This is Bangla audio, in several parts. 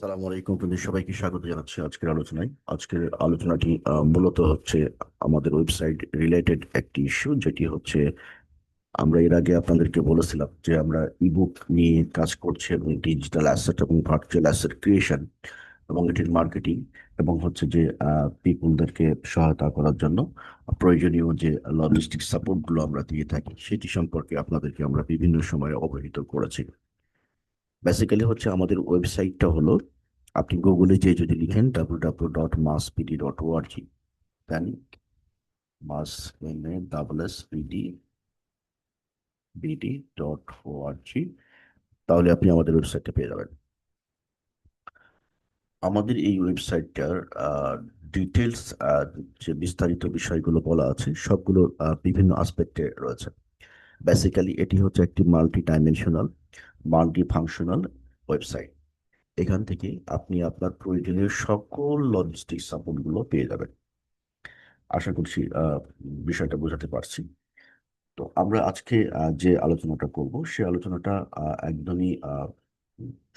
সালামু আলাইকুম, আপনাদের সবাইকে স্বাগত জানাচ্ছি আজকের আলোচনায়। আজকের আলোচনাটি মূলত হচ্ছে আমাদের ওয়েবসাইট রিলেটেড একটি ইস্যু, যেটি হচ্ছে আমরা এর আগে আপনাদেরকে বলেছিলাম যে আমরা ইবুক নিয়ে কাজ করছি এবং ডিজিটাল অ্যাসেট এবং ভার্চুয়াল অ্যাসেট ক্রিয়েশন এবং এটির মার্কেটিং এবং হচ্ছে যে পিপুলদেরকে সহায়তা করার জন্য প্রয়োজনীয় যে লজিস্টিক সাপোর্টগুলো আমরা দিয়ে থাকি, সেটি সম্পর্কে আপনাদেরকে আমরা বিভিন্ন সময়ে অবহিত করেছি। বেসিক্যালি হচ্ছে আমাদের ওয়েবসাইটটা হলো, আপনি গুগলে যে যদি লিখেন W W dot mass PD dot ORG then mass double S PD BD dot ORG তাহলে আপনি আমাদের ওয়েবসাইটটা পেয়ে যাবেন। আমাদের এই ওয়েবসাইটটার ডিটেলস যে বিস্তারিত বিষয়গুলো বলা আছে, সবগুলো বিভিন্ন আসপেক্টে রয়েছে। বেসিক্যালি এটি হচ্ছে একটি multi dimensional multi functional website এখান থেকে আপনি আপনার প্রয়োজনীয় সকল লজিস্টিক সাপোর্টগুলো পেয়ে যাবেন। আশা করছি বিষয়টা বোঝাতে পারছি। তো আমরা আজকে যে আলোচনাটা করব, সে আলোচনাটা একদমই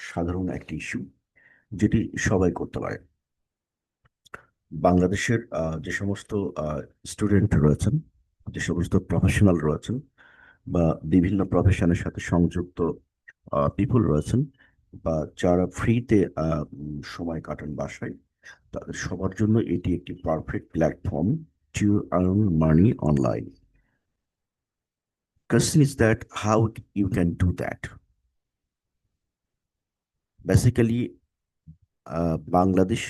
সাধারণ একটি ইস্যু যেটি সবাই করতে পারে। বাংলাদেশের যে সমস্ত স্টুডেন্ট রয়েছেন, যে সমস্ত প্রফেশনাল রয়েছেন, বা বিভিন্ন প্রফেশনের সাথে সংযুক্ত পিপল রয়েছেন বা যারা ফ্রিতে সময় কাটান বাসায় তাদের সবার জন্য এটি একটি perfect platform to earn money online is that how you can do that? Basically uh, Bangladesh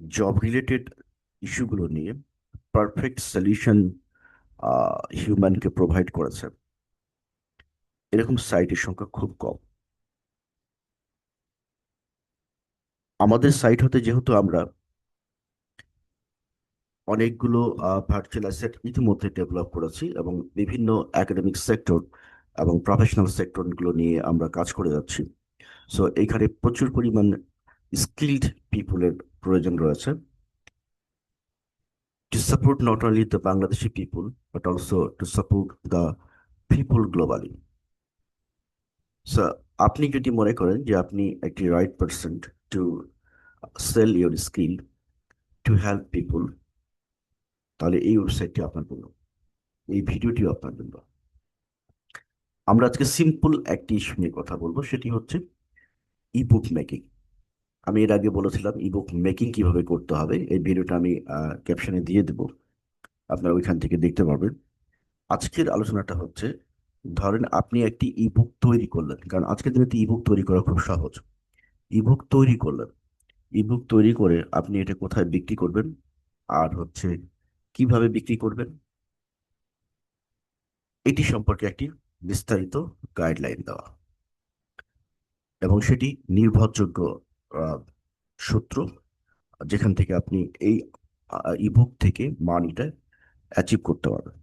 job related ইস্যুগুলো নিয়ে পারফেক্ট সলিউশন হিউম্যানকে প্রোভাইড করেছে। এরকম সাইটের সংখ্যা খুব কম। আমাদের সাইট হতে যেহেতু আমরা অনেকগুলো ভার্চুয়াল অ্যাসেট ইতিমধ্যে ডেভেলপ করেছি এবং বিভিন্ন একাডেমিক সেক্টর এবং প্রফেশনাল সেক্টরগুলো নিয়ে আমরা কাজ করে যাচ্ছি। সো এখানে প্রচুর পরিমাণ স্কিলড পিপুলের প্রয়োজন রয়েছে। To support not only the Bangladeshi people, but also to support the people globally. So, আপনি যদি মনে করেন যে আপনি একটি right person to sell your skill to help people তাহলে এই ওয়েবসাইটটি আপনার জন্য এই ভিডিওটিও আপনার জন্য। আমরা আজকে সিম্পল একটি ইস্যু নিয়ে কথা বলব সেটি হচ্ছে ইবুক মেকিং আমি এর আগে বলেছিলাম ইবুক মেকিং কীভাবে করতে হবে এই ভিডিওটা আমি ক্যাপশনে দিয়ে দেব। আপনারা ওইখান থেকে দেখতে পারবেন। আজকের আলোচনাটা হচ্ছে ধরেন আপনি একটি ইবুক তৈরি করলেন, কারণ আজকের দিনে ইবুক তৈরি করা খুব সহজ। ইবুক তৈরি করলেন। ইবুক তৈরি করে আপনি এটা কোথায় বিক্রি করবেন? আর হচ্ছে কীভাবে বিক্রি করবেন? এটি সম্পর্কে একটি বিস্তারিত গাইডলাইন দেওয়া। এবং সেটি নির্ভরযোগ্য সূত্র, যেখান থেকে আপনি এই ইবুক থেকে মানিটা অ্যাচিভ করতে পারবেন।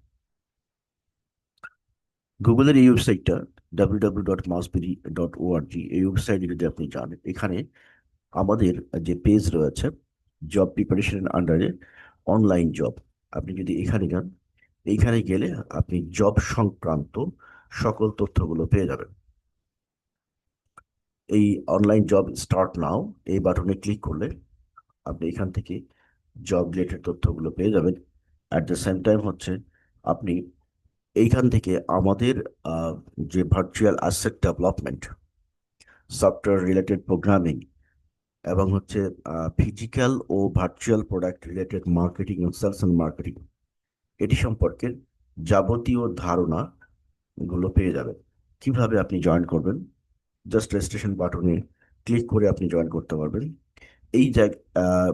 গুগলের এই ওয়েবসাইটটা W W dot mass BD dot ORG এই ওয়েবসাইটে যদি আপনি যান, এখানে আমাদের যে পেজ রয়েছে জব প্রিপারেশন আন্ডারে অনলাইন জব আপনি যদি এখানে যান, এইখানে গেলে আপনি জব সংক্রান্ত সকল তথ্যগুলো পেয়ে যাবেন। এই অনলাইন জব স্টার্ট নাও এই বাটনে ক্লিক করলে আপনি এখান থেকে জব রিলেটেড তথ্যগুলো পেয়ে যাবেন। অ্যাট দ্য সেম টাইম হচ্ছে, আপনি এইখান থেকে আমাদের যে virtual asset development software related programming এবং হচ্ছে ফিজিক্যাল ও ভার্চুয়াল প্রোডাক্ট রিলেটেড মার্কেটিং এবং সেলস অ্যান্ড মার্কেটিং এটি সম্পর্কে যাবতীয় ধারণা গুলো পেয়ে যাবেন। কীভাবে আপনি জয়েন করবেন? জাস্ট রেজিস্ট্রেশন বাটনে ক্লিক করে আপনি জয়েন করতে পারবেন। এই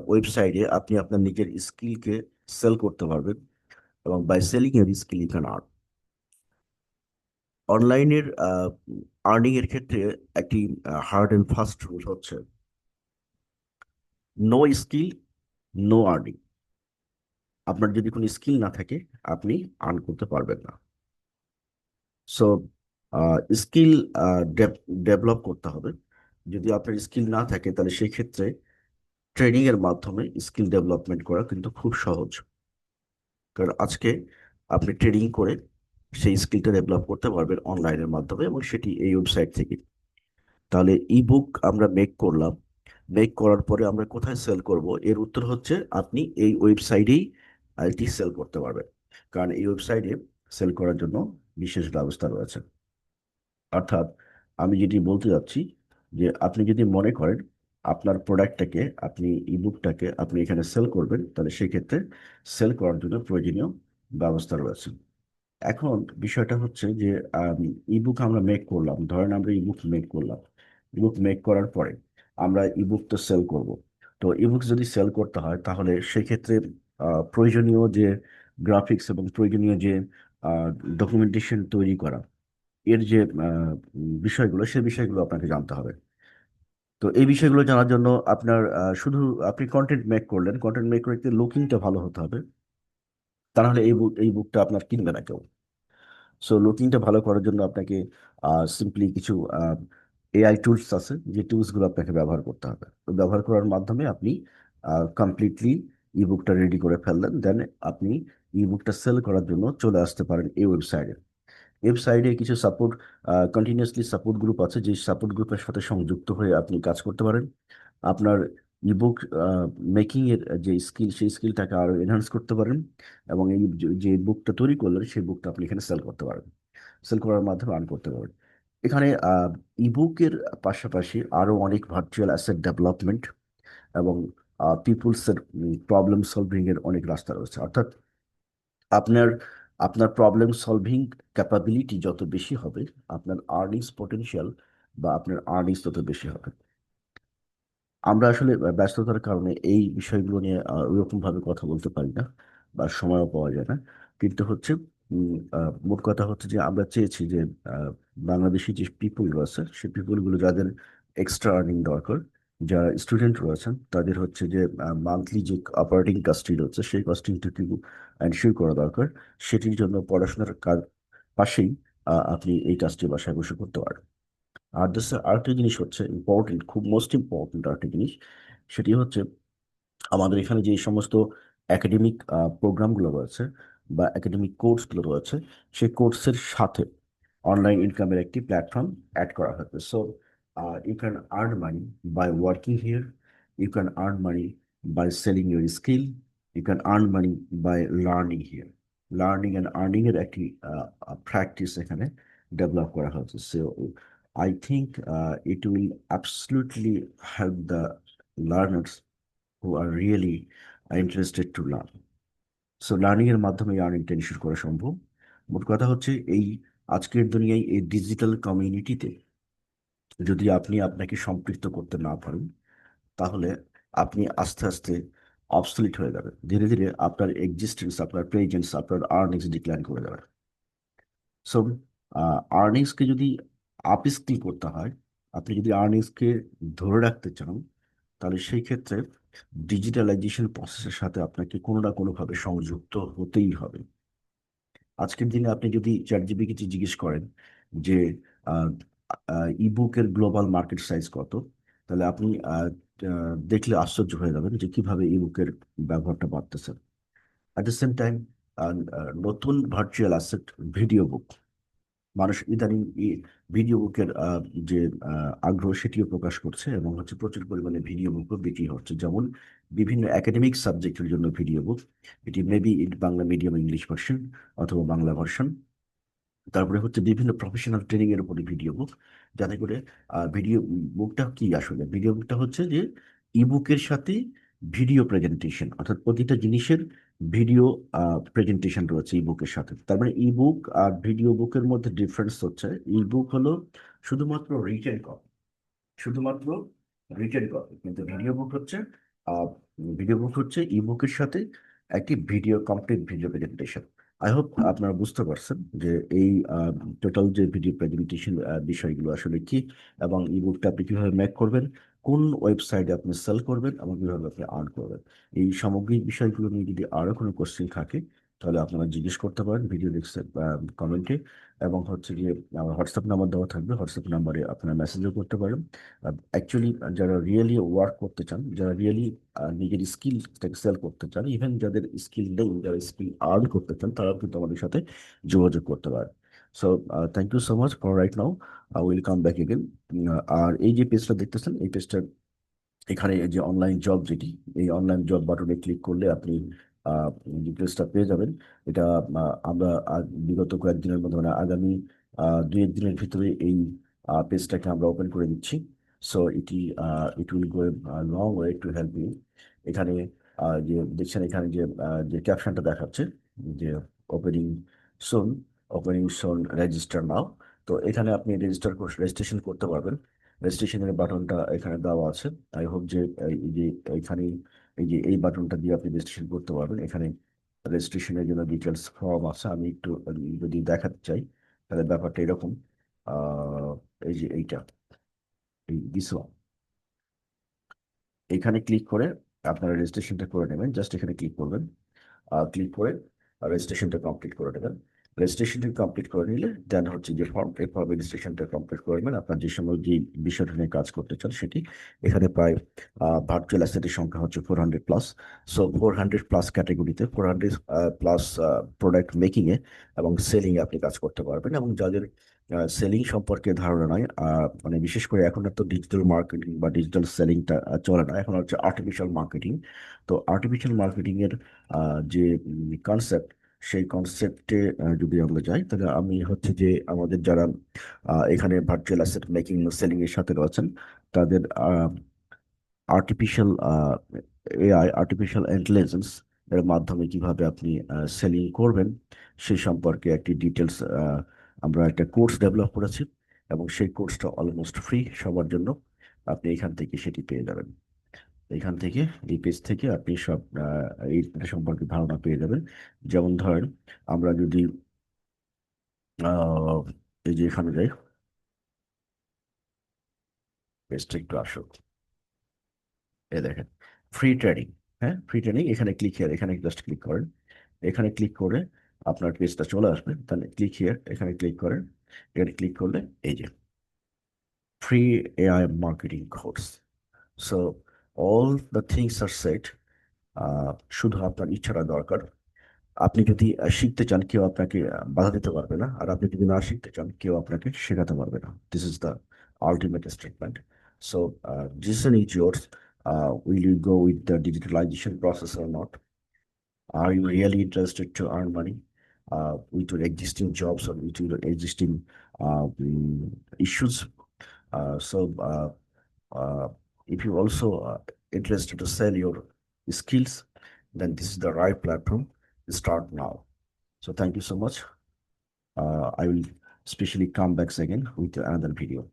ওয়েবসাইটে আপনি আপনার নিজের স্কিলকে সেল করতে পারবেন এবং বাই সেলিং এর স্কিল ইউ ক্যান আর্ন অনলাইনের আর্নিং এর ক্ষেত্রে একটি হার্ড অ্যান্ড ফাস্ট রুল হচ্ছে নো স্কিল নো আর্নিং আপনার যদি কোনো স্কিল না থাকে, আপনি আর্ন করতে পারবেন না। সো স্কিল ডেভেলপ করতে হবে। যদি আপনার স্কিল না থাকে, তাহলে সেই ক্ষেত্রে ট্রেনিং এর মাধ্যমে স্কিল ডেভেলপমেন্ট করা কিন্তু খুব সহজ। কারণ আজকে আপনি ট্রেনিং করে সেই স্কিলটা ডেভেলপ করতে পারবেন অনলাইনের মাধ্যমে এবং সেটি এই ওয়েবসাইট থেকে তাহলে ইবুক আমরা মেক করলাম। মেক করার পরে আমরা কোথায় সেল করব? এর উত্তর হচ্ছে আপনি এই ওয়েবসাইটেই এটি সেল করতে পারবেন। কারণ এই ওয়েবসাইটে সেল করার জন্য বিশেষ ব্যবস্থা রয়েছে। অর্থাৎ আমি যেটি বলতে যাচ্ছি যে আপনি যদি মনে করেন আপনার প্রোডাক্টটাকে আপনি ইবুকটাকে আপনি এখানে সেল করবেন, তাহলে সেক্ষেত্রে সেল করার জন্য প্রয়োজনীয় ব্যবস্থা রয়েছে। এখন বিষয়টা হচ্ছে যে ইবুক আমরা মেক করলাম। ধরেন আমরা ইবুক মেক করলাম। ইবুক মেক করার পরে আমরা ইবুক তো সেল করব। তো ইবুক যদি সেল করতে হয়, তাহলে সেক্ষেত্রে প্রয়োজনীয় যে গ্রাফিক্স এবং প্রয়োজনীয় যে ডকুমেন্টেশন তৈরি করা, এর যে বিষয়গুলো, সে বিষয়গুলো আপনাকে জানতে হবে। তো এই বিষয়গুলো জানার জন্য আপনার শুধু আপনি কন্টেন্ট মেক করলেন। কন্টেন্ট মেক করতে লুকিংটা ভালো হতে হবে। তা নাহলে এই বুক এই বুকটা আপনার কিনবে না কেউ। সো লুকিংটা ভালো করার জন্য আপনাকে সিম্পলি কিছু এআই টুলস আছে, যে টুলসগুলো আপনাকে ব্যবহার করতে হবে। তো ব্যবহার করার মাধ্যমে আপনি কমপ্লিটলি ইবুকটা রেডি করে ফেললেন দেন আপনি ইবুকটা সেল করার জন্য চলে আসতে পারেন এই ওয়েবসাইটে ওয়েবসাইটে কিছু সাপোর্ট কন্টিনিউয়াসলি সাপোর্ট গ্রুপ আছে, যে সাপোর্ট গ্রুপের সাথে সংযুক্ত হয়ে আপনি কাজ করতে পারেন। আপনার ইবুক মেকিং এর যে স্কিল সেই স্কিলটাকে আরও এনহান্স করতে পারেন এবং এই যে- বুকটা তৈরি করলেন, সেই বুকটা আপনি এখানে সেল করতে পারেন সেল করার মাধ্যমে আর্ন করতে পারেন এখানে ইবুকের পাশাপাশি আরও অনেক ভার্চুয়াল অ্যাসেট ডেভেলপমেন্ট এবং পিপুলসের প্রবলেম সলভিং এর অনেক রাস্তা রয়েছে। অর্থাৎ আপনার আপনার প্রবলেম সলভিং ক্যাপাবিলিটি যত বেশি হবে, আপনার আর্নিংস পটেনশিয়াল বা আপনার আর্নিংস তত বেশি হবে। আমরা আসলে ব্যস্ততার কারণে এই বিষয়গুলো নিয়ে ওরকম ভাবে কথা বলতে পারি না বা সময়ও পাওয়া যায় না। কিন্তু হচ্ছে মোট কথা হচ্ছে যে আমরা চেয়েছি যে বাংলাদেশি যে পিপুল রয়েছে সেই পিপুলগুলো যাদের এক্সট্রা আর্নিং দরকার, যারা স্টুডেন্ট রয়েছেন, তাদের হচ্ছে যে মান্থলি যে অপারেটিং কাজটি রয়েছে, সেই কাজটিটুকু এনশিওর করা দরকার। সেটির জন্য পড়াশোনার কাজ পাশেই আপনি এই কাজটি বাসায় বসে করতে পারেন। আর দেশ আরেকটা জিনিস হচ্ছে ইম্পর্টেন্ট খুব মোস্ট ইম্পর্টেন্ট আরেকটা জিনিস, সেটি হচ্ছে আমাদের এখানে যে সমস্ত একাডেমিক প্রোগ্রামগুলো রয়েছে বা একাডেমিক কোর্সগুলো রয়েছে, সেই কোর্সের সাথে অনলাইন ইনকামের একটি প্ল্যাটফর্ম অ্যাড করা হয়েছে। So you can earn money by working here you can earn money by selling your skill you can earn money by learning here learning and earning এর একটি প্র্যাকটিস এখানে ডেভেলপ করা হয়েছে। So I think uh, it will absolutely help the learners who are really interested to learn. So learning এর মাধ্যমে আর্নিংটা ইনশিওর করা সম্ভব। মোট কথা হচ্ছে এই আজকের দুনিয়ায় এই ডিজিটাল কমিউনিটিতে যদি আপনি আপনাকে সম্পৃক্ত করতে না পারেন তাহলে আপনি আস্তে আস্তে অবসলিট হয়ে যাবেন। ধীরে ধীরে আপনার এক্সিস্টেন্স আপনার প্রেজেন্স আপনার আর্নিংস ডিক্লাইন করে যাবে। সো আর্নিংসকে যদি আপস্কিল করতে হয়, আপনি যদি আর্নিংসকে ধরে রাখতে চান, তাহলে সেই ক্ষেত্রে ডিজিটালাইজেশন প্রসেসের সাথে আপনাকে কোনো না কোনোভাবে সংযুক্ত হতেই হবে। আজকের দিনে আপনি যদি চ্যাট জিপিটিকে জিজ্ঞেস করেন যে ইবুকের গ্লোবাল মার্কেট সাইজ কত, তাহলে আপনি দেখলে আশ্চর্য হয়ে যাবেন যে কীভাবে ইবুকের ব্যবহারটা বাড়তেছে। অ্যাট দ্য সেম টাইম নতুন ভার্চুয়াল অ্যাসেট ভিডিও বুক মানুষ ইদানিং ভিডিও বুকের যে আগ্রহ সেটিও প্রকাশ করছে এবং হচ্ছে প্রচুর পরিমাণে ভিডিও বুকও বিক্রি হচ্ছে। যেমন বিভিন্ন একাডেমিক সাবজেক্টের জন্য ভিডিও বুক, এটি maybe Bangla medium English version অথবা বাংলা ভার্সন তারপরে হচ্ছে বিভিন্ন প্রফেশনাল ট্রেনিং এর উপরে ভিডিও বুক, যাতে করে ভিডিও বুকটা কি আসলে? ভিডিও বুকটা হচ্ছে যে ইবুকের সাথে ভিডিও প্রেজেন্টেশন অর্থাৎ প্রতিটা জিনিসের ভিডিও প্রেজেন্টেশন রয়েছে ইবুকের সাথে। তার মানে ইবুক আর ভিডিও বুকের মধ্যে ডিফারেন্স হচ্ছে। ইবুক হলো শুধুমাত্র রিটেন কপি শুধুমাত্র রিটেন কপি কিন্তু ভিডিও বুক হচ্ছে ভিডিও বুক হচ্ছে ইবুকের সাথে একটি video complete video presentation I hope আপনারা বুঝতে পারছেন যে এই টোটাল যে ভিডিও প্রেজেন্টেশন বিষয়গুলো আসলে কি এবং ইবুকটা আপনি কীভাবে মেক করবেন। কোন ওয়েবসাইটে আপনি সেল করবেন এবং কীভাবে আপনি আর্ন করবেন। এই সামগ্রিক বিষয়গুলো নিয়ে যদি আরও কোনো কোশ্চেন থাকে, তাহলে আপনারা জিজ্ঞেস করতে পারেন ভিডিও কমেন্টে এবং হচ্ছে গিয়ে আমার হোয়াটসঅ্যাপ নাম্বার দেওয়া থাকবে। হোয়াটসঅ্যাপ নাম্বারে আপনারা মেসেজও করতে পারেন। অ্যাকচুয়ালি যারা রিয়েলি ওয়ার্ক করতে চান, যারা রিয়েলি নিজের স্কিলটাকে সেল করতে চান ইভেন যাদের স্কিল নেই, যারা স্কিল আর্ন করতে চান, তারাও কিন্তু আমাদের সাথে যোগাযোগ করতে পারেন। So thank you so much for right now will come back again আর এই যে পেজটা দেখতেছেন, এই পেজটা এখানে যে অনলাইন জব যেটি, এই অনলাইন জব বাটনে ক্লিক করলে আপনি ডিটেলসটা পেয়ে যাবেন। এটা আমরা বিগত কয়েকদিনের মধ্যে মানে আগামী দুই এক দিনের ভিতরে এই পেজটাকে আমরা ওপেন করে দিচ্ছি। So it it will go long way to help you এখানে যে দেখছেন এখানে যে যে ক্যাপশনটা দেখাচ্ছে, যে ওপেনিং সোন সোন রেজিস্টার নাও। তো এখানে আপনি রেজিস্টার রেজিস্ট্রেশন করতে পারবেন। রেজিস্ট্রেশনের বাটনটা এখানে দেওয়া আছে। আই হোপ যে, এই যে এখানে এই যে, এই বাটনটা দিয়ে আপনি রেজিস্ট্রেশন করতে পারবেন। এখানে রেজিস্ট্রেশনের জন্য ডিটেলস ফর্ম আছে। আমি একটু, যদি দেখাতে চাই, তাহলে ব্যাপারটা এরকম। এই যে, এইটা, এই দিস এখানে ক্লিক করে আপনারা রেজিস্ট্রেশনটা করে নেবেন। জাস্ট এখানে ক্লিক করবেন। ক্লিক করে রেজিস্ট্রেশনটা কমপ্লিট করে নেবেন রেজিস্ট্রেশনটা কমপ্লিট করে নিলে দেন হচ্ছে যে ফর্ম ফর্ম রেজিস্ট্রেশনটা কমপ্লিট করে নেবেন। আপনার যে সময় যে বিষয়টা নিয়ে কাজ করতে চান সেটি এখানে প্রায় ভার্চুয়াল অ্যাসেটের সংখ্যা হচ্ছে four hundred plus so four hundred plus ক্যাটাগরিতে ফোর হান্ড্রেড প্লাস প্রোডাক্ট মেকিংয়ে এবং সেলিংয়ে আপনি কাজ করতে পারবেন এবং যাদের সেলিং সম্পর্কে ধারণা আহ, মানে বিশেষ করে এখন আর তো ডিজিটাল মার্কেটিং বা ডিজিটাল সেলিংটা চলে না। এখন হচ্ছে আর্টিফিশিয়াল মার্কেটিং তো আর্টিফিশিয়াল মার্কেটিং এর যে কনসেপ্ট সেই কনসেপ্টে যদি আমরা যাই, তাহলে আমি হচ্ছে যে আমাদের যারা এখানে ভার্চুয়াল অ্যাসেট মেকিং সেলিং এর সাথে রয়েছেন, তাদের আর্টিফিশিয়াল এআই আর্টিফিশিয়াল ইন্টেলিজেন্স এর মাধ্যমে কীভাবে আপনি সেলিং করবেন সেই সম্পর্কে একটি ডিটেলস আমরা একটা কোর্স ডেভেলপ করেছি এবং সেই কোর্সটা অলমোস্ট ফ্রি সবার জন্য। আপনি এখান থেকে সেটি পেয়ে যাবেন। এখান থেকে, এই পেজ থেকে আপনি সব এই সম্পর্কে ধারণা পেয়ে যাবেন। যেমন ধরেন, আমরা যদি এই যে এখানে যাই। পেজটা একটু আসুক। এ দেখেন ফ্রি ট্রেডিং হ্যাঁ? ফ্রি ট্রেডিং এখানে ক্লিক হিয়ার এখানে জাস্ট ক্লিক করেন। এখানে ক্লিক করে আপনার পেজটা চলে আসবে। তাহলে ক্লিক হিয়ার এখানে ক্লিক করেন। এখানে ক্লিক করলে, এই যে free AI marketing course so all the things are set শুধু আপনার ইচ্ছাটা দরকার আপনি যদি আহ, শিখতে চান কেউ আপনাকে আহ, বাধা দিতে পারবে না আর আপনি যদি না শিখতে চান কেউ আপনাকে শেখাতে পারবে না this is the ultimate statement so decision is yours uh, will you go with the digitalization process or not? Are you really interested to earn money uh, with your existing jobs or with your existing uh, mm, issues? Uh, so, uh, uh, if you also uh, interested to sell your skills, then this is the right platform. Start now. So, thank you so much. Uh, I will especially come back again with another video.